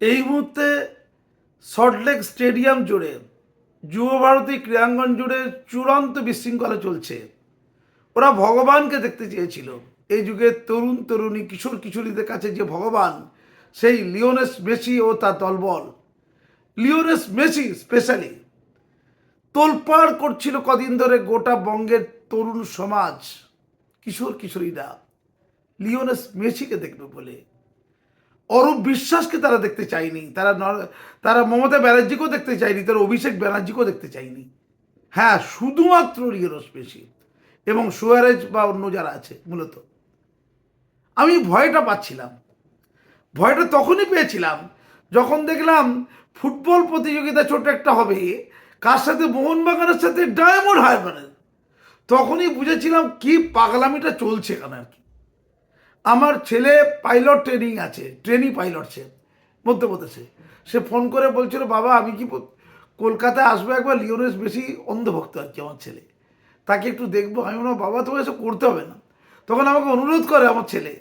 এই মুহূর্তে সল্টলেক স্টেডিয়াম জুড়ে যুব ভারতী ক্রীড়াঙ্গন জুড়ে চূড়ান্ত বিশৃঙ্খলা চলছে। ওরা ভগবানকে দেখতে চেয়েছিল। এই যুগের তরুণ তরুণী, কিশোর কিশোরীদের কাছে যে ভগবান, সেই লিওনেস মেসি ও তার দলবল। লিওনেস মেসি স্পেশালি তোলপাড় করছিল কদিন ধরে গোটা বঙ্গের তরুণ সমাজ, কিশোর কিশোরীরা। লিওনেস মেসিকে দেখবে বলে অরূপ বিশ্বাসকে তারা দেখতে চায়নি। তারা তারা মমতা ব্যানার্জিকেও দেখতে চায়নি, তারা অভিষেক ব্যানার্জিকেও দেখতে চায়নি। হ্যাঁ শুধুমাত্র মেসি এবং সুয়ারেজ বা অন্য যারা আছে, মূলত। আমি ভয়টা পাচ্ছিলাম। ভয়টা তখনই পেয়েছিলাম যখন দেখলাম ফুটবল প্রতিযোগিতা ছোট একটা হবে, কার সাথে মোহনবাগানের সাথে ডায়মন্ড হারবারের তখনই বুঝেছিলাম কি পাগলামিটা চলছে এখানে আর কি। আমার ছেলে পাইলট ট্রেনিং আছে ট্রেনিং পাইলট সে মধ্যপ্রদেশে সে। ফোন করে বলছিল, বাবা, আমি কি কলকাতায় আসব একবার, লিওনেস বেশি অন্ধভক্ত কি আমার ছেলে। তাকে একটু দেখব। আমি বললাম, বাবা, তোমাকে এসব করতে হবে না। তখন আমাকে অনুরোধ করে আমার ছেলে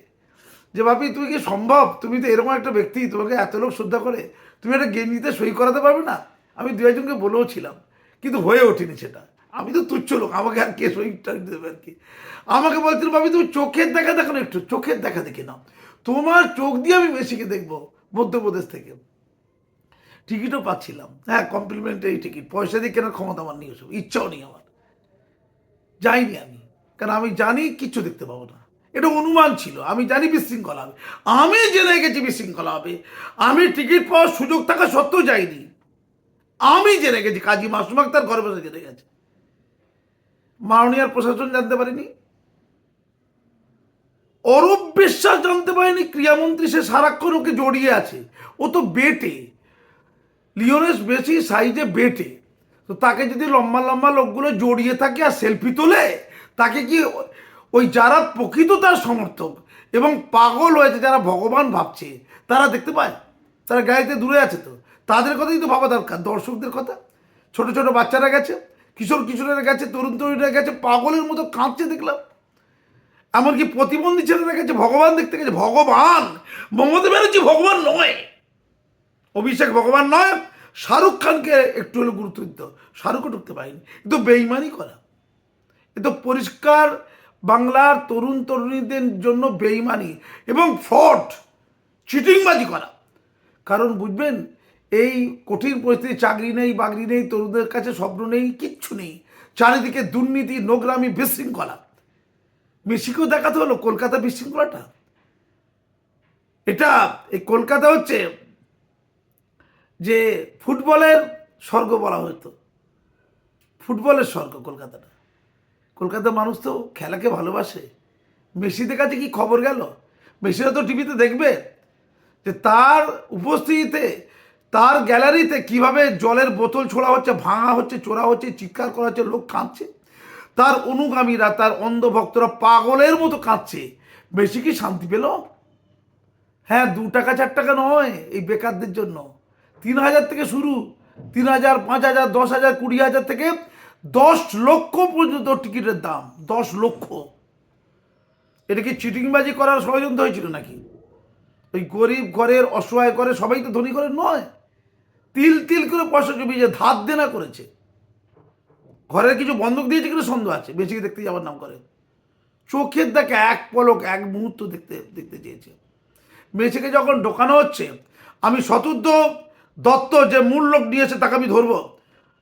যে, বাপি, তুমি কি সম্ভব? তুমি তো এরকম একটা ব্যক্তি, তোমাকে এত লোক শ্রদ্ধা করে, তুমি একটা গেঞ্জিতে সই করাতে পারবে না? আমি দু একজনকে বলেও ছিলাম, কিন্তু হয়ে ওঠেনি সেটা। আমি তো তুচ্ছ লোক, আমাকে আর কে সইটা দেবে আর কি? আমাকে বলছিল, বাবি, তুমি চোখের দেখা দেখো না একটু, চোখের দেখা দেখে নাও। তোমার চোখ দিয়ে আমি মেসিকে দেখব মধ্যপ্রদেশ থেকে। টিকিটও পাচ্ছিলাম। হ্যাঁ কমপ্লিমেন্টারি টিকিট পয়সা দিয়ে কেনার ক্ষমতা আমার নেই ওসব, ইচ্ছাও নেই আমার। যাইনি আমি, কারণ আমি জানি কিচ্ছু দেখতে পাবো না। এটা অনুমান ছিল, আমি জানি বিশৃঙ্খলা হবে। আমি জেনে গেছি বিশৃঙ্খলা হবে। আমি টিকিট পাওয়ার সুযোগ থাকা সত্ত্বেও যাইনি। আমি জেনে গেছি, কাজী মাসুম আক্তার ঘরে বসে জেনে গেছে। মাননীয় প্রশাসন জানতে পারেনি। অরূপ বিশ্বাস জানতে পারেনি, ক্রিয়ামন্ত্রী সে সারাক্ষণ ওকে জড়িয়ে আছে। ও তো বেটে। লিওনেস বেশি সাইজে বেটে। তো তাকে যদি লম্বা লম্বা লোকগুলো জড়িয়ে থাকে আর সেলফি তোলে, তাকে কি ওই যারা প্রকৃত তার সমর্থক এবং পাগল হয়েছে, যারা ভগবান ভাবছে, তারা দেখতে পায়? তারা গাড়িতে দূরে আছে তো। তাদের কথাই তো ভাবা দরকার, দর্শকদের কথা। ছোট ছোট বাচ্চারা গেছে। কিশোর কিশোরের কাছে তরুণ তরুণীরা গেছে, পাগলের মতো কাঁদছে দেখলাম। এমনকি প্রতিবন্ধী ছেলেরা গেছে, ভগবান দেখতে গেছে, ভগবান! মমতা ব্যানার্জি ভগবান নয়। অভিষেক ভগবান নয়, শাহরুখ খানকে একটু হলেও গুরুত্ব দিত শাহরুখও ঢুকতে পারেনি। কিন্তু বেইমানি করা। এ তো পরিষ্কার বাংলার তরুণ তরুণীদের জন্য বেইমানি এবং ফ্রড, চিটিংবাজি করা। কারণ বুঝবেন এই কঠিন পরিস্থিতি, চাকরি নেই, বাকরি নেই, তরুণদের কাছে স্বপ্ন নেই, কিচ্ছু নেই। চারিদিকে দুর্নীতি, নোংরামি, বিশৃঙ্খলা। মেসিকেও দেখাতে হলো কলকাতা বিশৃঙ্খলাটা। এটা এই কলকাতা হচ্ছে যে ফুটবলের স্বর্গ বলা হতো। ফুটবলের স্বর্গ কলকাতাটা। কলকাতার মানুষ তো খেলাকে ভালোবাসে। মেসিদের কাছে কি খবর গেল? মেসিরা তো টিভিতে দেখবে যে তার উপস্থিতিতে তার গ্যালারিতে কীভাবে জলের বোতল ছোড়া হচ্ছে, ভাঙা হচ্ছে, চোরা হচ্ছে, চিৎকার করা হচ্ছে, লোক কাঁদছে। তার অনুগামীরা, তার অন্ধভক্তরা পাগলের মতো কাঁদছে। বেশি কি শান্তি পেল? হ্যাঁ দু টাকা, চার টাকা নয় এই বেকারদের জন্য। তিন হাজার থেকে শুরু, তিন হাজার, পাঁচ হাজার, দশ হাজার, কুড়ি হাজার থেকে দশ লক্ষ পর্যন্ত টিকিটের দাম, দশ লক্ষ। এটা কি চিটিংবাজি করার ষড়যন্ত্র হয়েছিল নাকি? ওই গরিব ঘরের, অসহায় করে সবাই তো ধনী করে নয়। তিল তিল করে পয়সা জমিয়ে ধার দেনা করেছে। ঘরের কিছু বন্ধক দিয়েছে কিন্তু সন্দেহ আছে। বেশিকে দেখতে যাওয়ার নাম করে। চোখের দেখে এক পলক, এক মুহূর্ত দেখতে দেখতে চেয়েছে। মেসিকে যখন ঢোকানো হচ্ছে, আমি শতদ্র দত্ত যে মূল লোক নিয়েছে তাকে আমি ধরবো।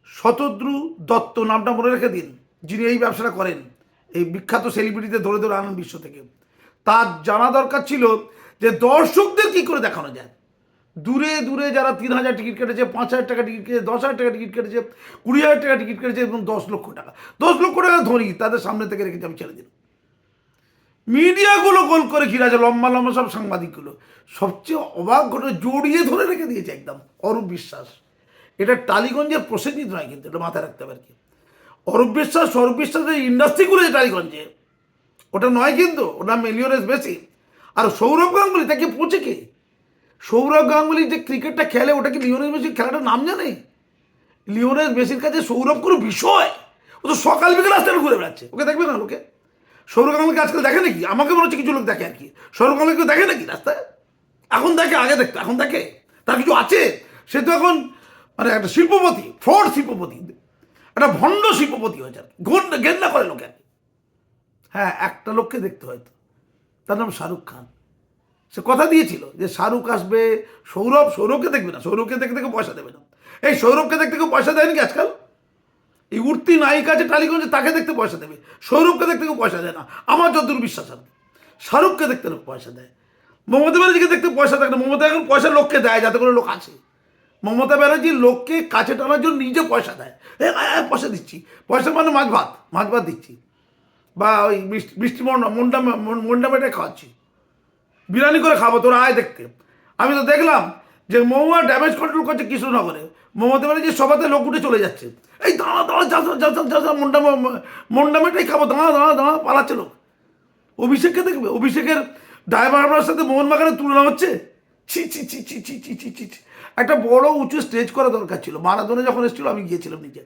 শতদ্রু দত্ত নামটা মনে রেখে দিন। যিনি এই ব্যবসাটা করেন, এই বিখ্যাত সেলিব্রিটিতে ধরে ধরে আনেন বিশ্ব থেকে। তার জানা দরকার ছিল যে দর্শকদের কি করে দেখানো যায়। দূরে দূরে যারা তিন হাজার টিকিট কেটেছে, পাঁচ হাজার টাকা টিকিট কেটেছে, দশ হাজার টাকা টিকিট কেটেছে, কুড়ি হাজার টাকা টিকিট কেটেছে এবং দশ লক্ষ টাকা। দশ লক্ষ টাকা ধরি তাদের সামনে থেকে রেখেছে, আমি ছেড়ে দিন মিডিয়াগুলো গোল করে ঘিরে আছে, লম্বা লম্বা সব সাংবাদিকগুলো। সবচেয়ে অবাক ঘটনা, জড়িয়ে ধরে রেখে দিয়েছে একদম, অরূপ বিশ্বাস। এটা টালিগঞ্জের প্রসেনজিৎ নয় কিন্তু, এটা মাথায় রাখতে হবে আর কি। অরূপ বিশ্বাস অরূপ বিশ্বাসের ইন্ডাস্ট্রি করেছে টালিগঞ্জে, ওটা নয় কিন্তু ওটা মিলিয়নের বেশি আর সৌরভ গাঙ্গুলি, তাকে পৌঁছে কে? সৌরভ গাঙ্গুলি যে ক্রিকেটটা খেলে, ওটা কি লিওনেস মেসির খেলাটার নাম জানে? লিওনেস মেসির কাছে সৌরভ কোনো বিষয়? ও তো সকাল বিকেল রাস্তাটা ঘুরে বেড়াচ্ছে। ওকে দেখবে না লোকে সৌরভ গাঙ্গুলিকে আজকাল দেখে নাকি? আমাকে মনে হচ্ছে কিছু লোক দেখে আর কি সৌরভ গাঙ্গুলি কেউ দেখে নাকি রাস্তায়? এখন দেখে, আগে দেখতো, এখন দেখে। তার কিছু আছে? সে তো এখন মানে একটা শিল্পপতি, ফ্রড শিল্পপতি, একটা ভণ্ড শিল্পপতি হয়েছে আর গেন্না করে লোকে। হ্যাঁ একটা লোককে দেখতে হয়তো তার নাম শাহরুখ খান। সে কথা দিয়েছিল যে শাহরুখ আসবে, সৌরভ, সৌরভকে দেখবে না, সৌরভকে দেখতে দেখে পয়সা দেবে না। এই সৌরভকে দেখতে কেউ পয়সা দেয়নি কি আজকাল? এই উঠতি নায়িকা আছে টালিগঞ্জে, তাকে দেখতে পয়সা দেবে। সৌরভকে দেখতে কেউ পয়সা দেয় না, আমার যতদূর বিশ্বাস কি। শাহরুখকে দেখতে লোক পয়সা দেয়। মমতা ব্যানার্জিকে দেখতে পয়সা দেয় না, মমতা এখন পয়সা লোককে দেয়, যাতে করে লোক আসে। মমতা ব্যানার্জি লোককে কাছে টানার জন্য নিজে পয়সা দেয়। পয়সা দিচ্ছি। পয়সা মানে মাছ ভাত মাছ ভাত দিচ্ছি। বা ওই মিষ্টি মিষ্টি মন্ডা মন্ডা মন্ডা মেটে খাওয়াচ্ছি। বিরিয়ানি করে খাব, তোরা আয় দেখতে। আমি তো দেখলাম যে মহুয়া ড্যামেজ কন্ট্রোল করছে কৃষ্ণনগরে। মমতা ব্যানার্জি সবাতে লোক উঠে চলে যাচ্ছে। এই দাঁড়া দাঁড়া, যা যা যা যা যা মন্ডা মন্ডা মেটাই খাব, দাঁড়া দাঁড়া দাঁড়া, পালাচ্ছে লোক। অভিষেককে দেখবে? অভিষেকের ড্রাইভার আপনার সাথে মোহনবাগানের তুলনা হচ্ছে? ছি ছি ছি ছি ছি ছি ছি ছি ছি। একটা বড় উঁচু স্টেজ করা দরকার ছিল। মারাদনে যখন এসেছিল, আমি গিয়েছিলাম নিজে।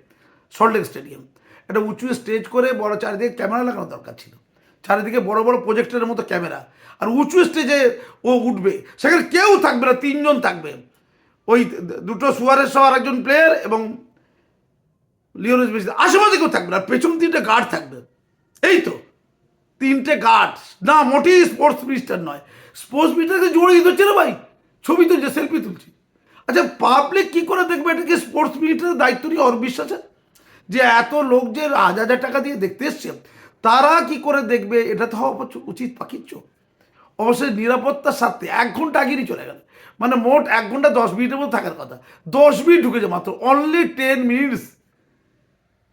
সল্টলেক স্টেডিয়াম একটা উঁচু স্টেজ করে বড় চারিদিকে ক্যামেরা লাগানো দরকার ছিল। চারিদিকে বড় বড় প্রজেক্টরের মতো ক্যামেরা আর উঁচু স্টেজে ও উঠবে। সেখানে কেউ থাকবে না, তিনজন থাকবে। ওই দুটো সুয়ারের সহ আর একজন প্লেয়ার এবং লিওনেস মেসি। আশেপাশে কেউ থাকবে না পেছন তিনটে গার্ড থাকবে। এই তো, তিনটে গার্ড না, মোটেই স্পোর্টস মিনিস্টার নয়। স্পোর্টস মিনিস্টারকে জড়িয়ে দিচ্ছে না ভাই? ছবি তুলছে সেলফি তুলছি। আচ্ছা পাবলিক কি করে দেখবে? এটাকে স্পোর্টস মিনিস্টারের দায়িত্ব নিয়ে ওর বিশ্বাসে যে এত লোক যে হাজার হাজার টাকা দিয়ে দেখতে এসছে তারা কি করে দেখবে? এটা তো হওয়া উচিত পাখির চোখ। অবশ্যই নিরাপত্তার সাথে এক ঘণ্টা আগেই চলে গেল। মানে মোট এক ঘণ্টা দশ মিনিটের মধ্যে থাকার কথা। দশ মিনিট ঢুকেছে মাত্র। অনলি টেন মিনিটস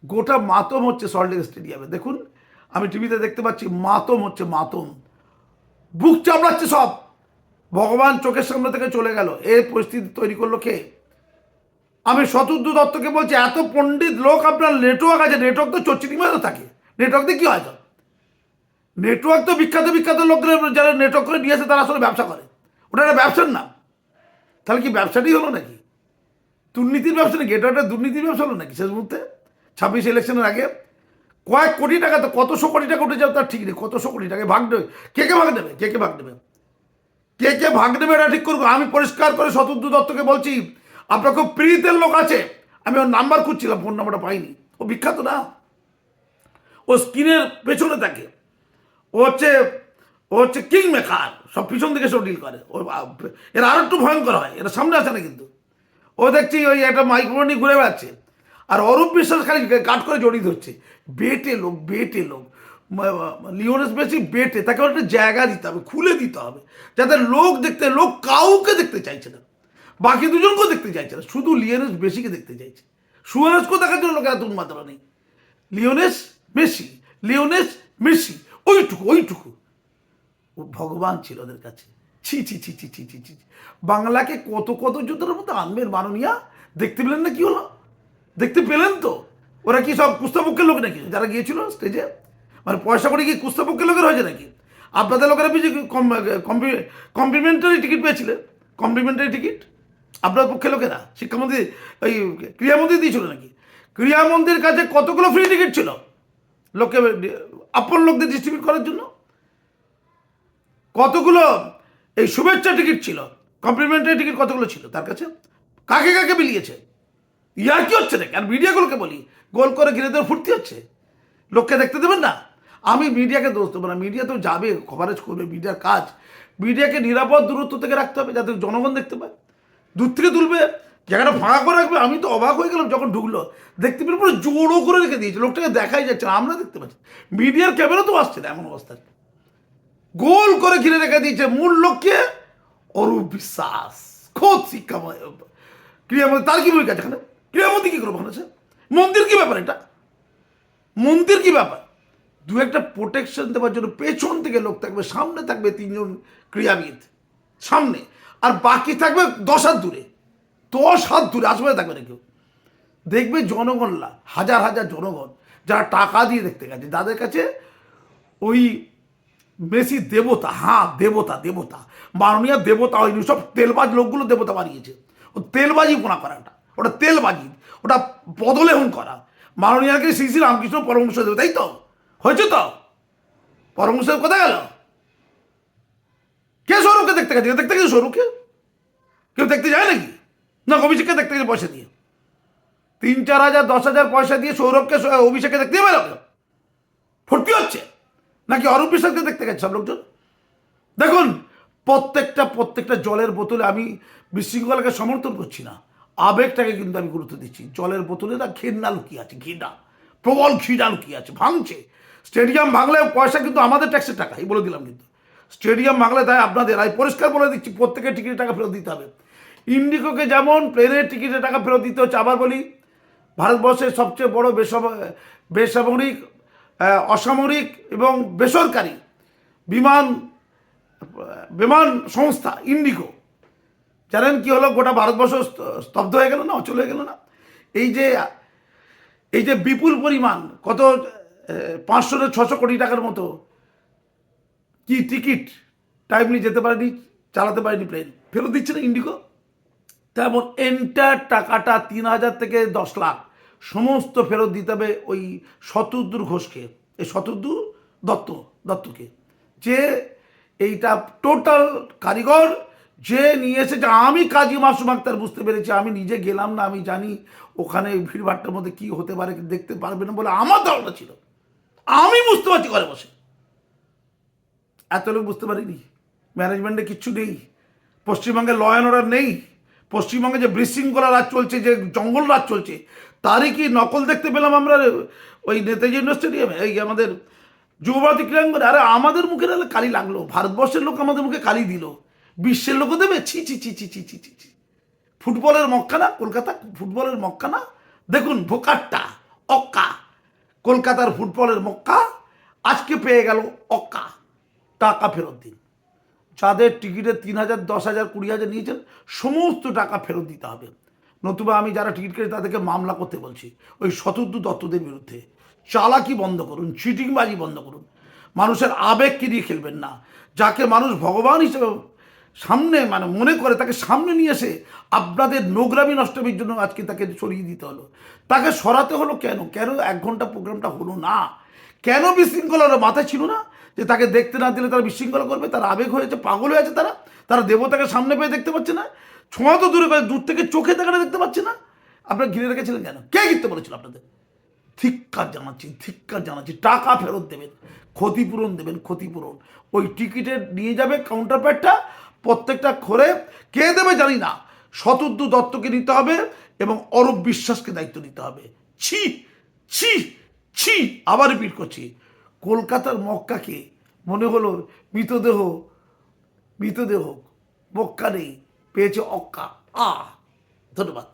গোটা মাতম হচ্ছে সল্টলেক স্টেডিয়ামে দেখুন, আমি টিভিতে দেখতে পাচ্ছি, মাতম হচ্ছে মাতম। বুক চামড়াচ্ছে সব। ভগবান চোখের সামনে থেকে চলে গেল। এই পরিস্থিতি তৈরি করল কে? আমি শতুর্ধ দত্তকে বলছি, এত পণ্ডিত লোক আপনার নেটওয়ার্ক আছে। নেটওয়ার্ক তো চচ্চিটিমাতে থাকে। নেটওয়ার্ক দিয়ে কী হয় তো নেটওয়ার্ক তো বিখ্যাত বিখ্যাত লোকদের যারা নেটওয়ার্ক করে নিয়েছে তারা আসলে ব্যবসা করে। ওটা একটা ব্যবসার নাম। তাহলে কি ব্যবসাটাই হলো নাকি? দুর্নীতির ব্যবসা নাকি? এটা একটা দুর্নীতির ব্যবসা হলো নাকি শেষ মুহূর্তে? ছাব্বিশ ইলেকশনের আগে কয়েক কোটি টাকা তো কতশো কোটি টাকা উঠে যাবে তার ঠিক নেই। কতশো কোটি টাকা ভাগ দেবে কে কে ভাগ দেবে কে কে ভাগ দেবে কে কে ভাগ দেবে এটা ঠিক করব আমি পরিষ্কার করে শতদ্দু দত্তকে বলছি, আপনার খুব প্রীতের লোক আছে। আমি ওর নাম্বার খুঁজছিলাম ফোন নাম্বারটা পাইনি। ও বিখ্যাত না? ও স্ক্রিনের পেছনে থাকে। ও হচ্ছে ও হচ্ছে কিং মেকার সব পিছন থেকে সব ডিল করে। ও এরা আরও একটু ভয়ঙ্কর হয়। এরা সামনে আসে না কিন্তু। ও দেখছি ওই একটা মাইক্রোফোন নিয়ে ঘুরে বেড়াচ্ছে। আর অরূপ বিশ্বাস খালি কাট করে জড়িয়ে ধরছে। বেটে লোক বেটে লোক। লিওনেস বেশি বেটে। তাকে একটা জায়গা দিতে হবে, খুলে দিতে হবে। যাতে লোক দেখতে, লোক কাউকে দেখতে চাইছে না। বাকি দুজনকেও দেখতে চাইছে না। শুধু লিওনেস বেশিকে দেখতে চাইছে। সুয়ারেসকেও দেখার জন্য লোকের এত উন্মাদনা নেই। লিওনেস মেসি, লিওনেস মেসি, ওইটুকু ওইটুকু। ও ভগবান ছিল ওদের কাছে। ছি ছি ছি ছি ছি ছি ছি বাংলাকে কত কত যুদ্ধের মধ্যে আনবেন মাননীয়া? দেখতে পেলেন না কি হলো? দেখতে পেলেন তো? ওরা কি সব কুস্তাপক্ষের লোক নাকি? যারা গিয়েছিল স্টেজে মানে পয়সা করে কি কুস্তাপক্ষের লোকের হয়েছে নাকি? আপনাদের লোকেরা বেশি কমপ্লিমেন্টারি টিকিট পেয়েছিলেন কমপ্লিমেন্টারি টিকিট আপনার পক্ষে লোকেরা? শিক্ষামন্ত্রী, ওই ক্রীড়ামন্ত্রী দিয়েছিল নাকি? ক্রীড়ামন্ত্রীর কাছে কতগুলো ফ্রি টিকিট ছিল? লোককে, আপন লোকদের ডিস্ট্রিবিউট করার জন্য? কতগুলো এই শুভেচ্ছা টিকিট ছিল? কমপ্লিমেন্টারি টিকিট কতগুলো ছিল তার কাছে? কাকে কাকে বিলিয়েছে? ইয়ার কি হচ্ছে নাকি? আর মিডিয়াগুলোকে বলি, গোল করে ঘিরে ধরে ফুর্তি হচ্ছে? লোককে দেখতে দেবেন না? আমি মিডিয়াকে দোষ দেবো না। মিডিয়া তো যাবে কভারেজ করবে, মিডিয়ার কাজ। মিডিয়াকে নিরাপদ দূরত্ব থেকে রাখতে হবে যাতে জনগণ দেখতে পায়। দূর থেকে তুলবে। জায়গাটা ফাঁকা করে রাখবে, আমি তো অবাক হয়ে গেলাম যখন ঢুকলো। দেখতে পেলে পুরো জোরও করে রেখে দিয়েছে, লোকটাকে দেখাই যাচ্ছে না, আমরা দেখতে পাচ্ছি মিডিয়ার ক্যামেরা তো আসছে না, এমন অবস্থায় গোল করে ঘিরে রেখে দিয়েছে, মূল লক্ষ্যে অরূপ বিশ্বাস। খোদ শিক্ষা ক্রিয়ামন্ত্রী তার কি ভূমিকা এখানে? ক্রিয়ামন্ত্রী কি করব ওখানে? মন্দির কি ব্যাপার এটা? মন্দির কি ব্যাপার? দু একটা প্রোটেকশন দেওয়ার জন্য পেছন থেকে লোক থাকবে, সামনে থাকবে তিনজন ক্রীড়াবিদ সামনে। আর বাকি থাকবে দশ হাত দূরে। দশ হাত দূরে আশেপাশে থাকবে না কেউ। দেখবে জনগণরা হাজার হাজার জনগণ যারা টাকা দিয়ে দেখতে গেছে, যাদের কাছে ওই মেসি দেবতা হ্যাঁ দেবতা দেবতা, মাননীয় দেবতা হয়নি, সব তেলবাজ লোকগুলো দেবতা বানিয়েছে। ও তেলবাজি পোনা করা ওটা? তেলবাজি, ওটা বদলে বদলেহন করা। মাননীয়াকে শ্রী শ্রী রামকৃষ্ণ পরমহংস দেব, তাই তো? হয়েছে তো? পরমহংস কোথায় গেল? কে সৌরভকে দেখতে গেছে? দেখতে গেছে সৌরভকে? কেউ দেখতে যায় নাকি? না, অভিষেককে দেখতে গেছে পয়সা দিয়ে। তিন, চার হাজার, দশ হাজার পয়সা দিয়ে সৌরভকে অভিষেককে দেখতে যাবে না? ফুর্তি হচ্ছে? নাকি অরূপ বিশ্বাসকে দেখতে গেছে সব লোকজন? দেখুন, প্রত্যেকটা প্রত্যেকটা জলের বোতলে আমি বিশৃঙ্খলাকে সমর্থন করছি না। আবেগটাকে কিন্তু আমি গুরুত্ব দিচ্ছি। জলের বোতলে না ঘৃণা লুকিয়ে আছে, ঘৃণা। প্রবল ঘৃণা লুকিয়ে আছে, ভাঙছে। স্টেডিয়াম ভাঙলে পয়সা কিন্তু আমাদের ট্যাক্সের টাকা, এই বলে দিলাম কিন্তু। স্টেডিয়াম ভাঙলে তাই আপনাদের, আমি পরিষ্কার বলে দিচ্ছি, প্রত্যেকের টিকিটের টাকা ফেরত দিতে হবে। ইন্ডিগোকে যেমন প্লেনের টিকিটের টাকা ফেরত দিতে হচ্ছে, আবার বলি, ভারতবর্ষের সবচেয়ে বড় বেসামরিক অসামরিক এবং বেসরকারি বিমান বিমান সংস্থা ইন্ডিগো। জানেন কি হলো? গোটা ভারতবর্ষ স্ত- স্তব্ধ হয়ে গেল না? অচল হয়ে গেল না? এই যে এই যে বিপুল পরিমাণ, কত পাঁচশো ছশো কোটি টাকার মতো কি টিকিট টাইমলি যেতে পারেনি, চালাতে পারেনি প্লেন ফেরত দিচ্ছে না ইন্ডিগো? তেমন এন্টার টাকাটা তিন হাজার থেকে দশ লাখ, সমস্ত ফেরত দিতে হবে ওই শতদ্দুর ঘোষকে, এই শতদ্দুর দত্ত, দত্তকে। যে এইটা টোটাল কারিগর, যে নিয়ে এসেছে, আমি কাজী মাসুম আক্তার বুঝতে পেরেছি, আমি নিজে গেলাম না, আমি জানি ওখানে ভিড়ভাট্টার মধ্যে কি হতে পারে, দেখতে পারবে না বলে আমার ধারণা ছিল। আমি বুঝতে পারছি ঘরে বসে। এত লোক বুঝতে পারিনি। ম্যানেজমেন্টে কিচ্ছু নেই। পশ্চিমবঙ্গে ল অ্যান্ড অর্ডার নেই। পশ্চিমবঙ্গে যে বিশৃঙ্খলা রাজ চলছে, যে জঙ্গল রাজ চলছে, তারই কি নকল দেখতে পেলাম আমরা ওই নেতাজি স্টেডিয়ামে, এই আমাদের যুবভারতী ক্রীড়াঙ্গনে, আরে আমাদের মুখে নাহলে কালি লাগল, ভারতবর্ষের লোক আমাদের মুখে কালি দিল, বিশ্বের লোকও দেবে, ছি ছি ছি ছি ছি ছি ছি ছি। ফুটবলের মক্কানা, কলকাতা ফুটবলের মক্কানা, দেখুন ভোকারটা অক্কা, কলকাতার ফুটবলের মক্কা, আজকে পেয়ে গেল অক্কা, টাকা ফেরত দিন। যাদের টিকিটে তিন হাজার, দশ হাজার, কুড়ি হাজার নিয়েছেন, সমস্ত টাকা ফেরত দিতে হবে। নতুবা আমি যারা টিকিট কেটে তাদেরকে মামলা করতে বলছি, ওই শতদ্দু দত্তদের বিরুদ্ধে। চালাকি বন্ধ করুন, চিটিংবাজি বন্ধ করুন। মানুষের আবেগকে দিয়ে খেলবেন না। যাকে মানুষ ভগবান হিসেবে সামনে মানে মনে করে, তাকে সামনে নিয়ে এসে আপনাদের নোগ্রামি নষ্টমীর জন্য আজকে তাকে সরিয়ে দিতে হলো। তাকে সরাতে হলো কেন? কেন এক ঘণ্টা প্রোগ্রামটা হলো না? কেন বিশৃঙ্খলার মাথায় ছিল না? যে তাকে দেখতে না দিলে তারা বিশৃঙ্খলা করবে, তার আবেগ হয়েছে, পাগল হয়েছে তারা তারা দেবতাকে সামনে পেয়ে দেখতে পাচ্ছে না, ছোঁয়া তো দূরে করে দূর থেকে চোখে দেখাটা দেখতে পাচ্ছে না। আপনারা ঘিরে রেখেছিলেন কেন? কে ঘিরতে বলেছিল আপনাদের? ধিক্কার জানাচ্ছি ধিক্কার জানাচ্ছি, টাকা ফেরত দেবেন, ক্ষতিপূরণ দেবেন, ক্ষতিপূরণ। ওই টিকিটে নিয়ে যাবে কাউন্টার প্যাডটা প্রত্যেকটা করে কে দেবে জানি না। শতদ্দু দত্তকে নিতে হবে এবং অরূপ বিশ্বাসকে দায়িত্ব নিতে হবে। ছি ছি ছি, আবার রিপিট করছি। কলকাতার মক্কাকে মনে হলো মৃতদেহ মৃতদেহ মক্কা নেই পেয়েছে অক্কা। আ ধন্যবাদ।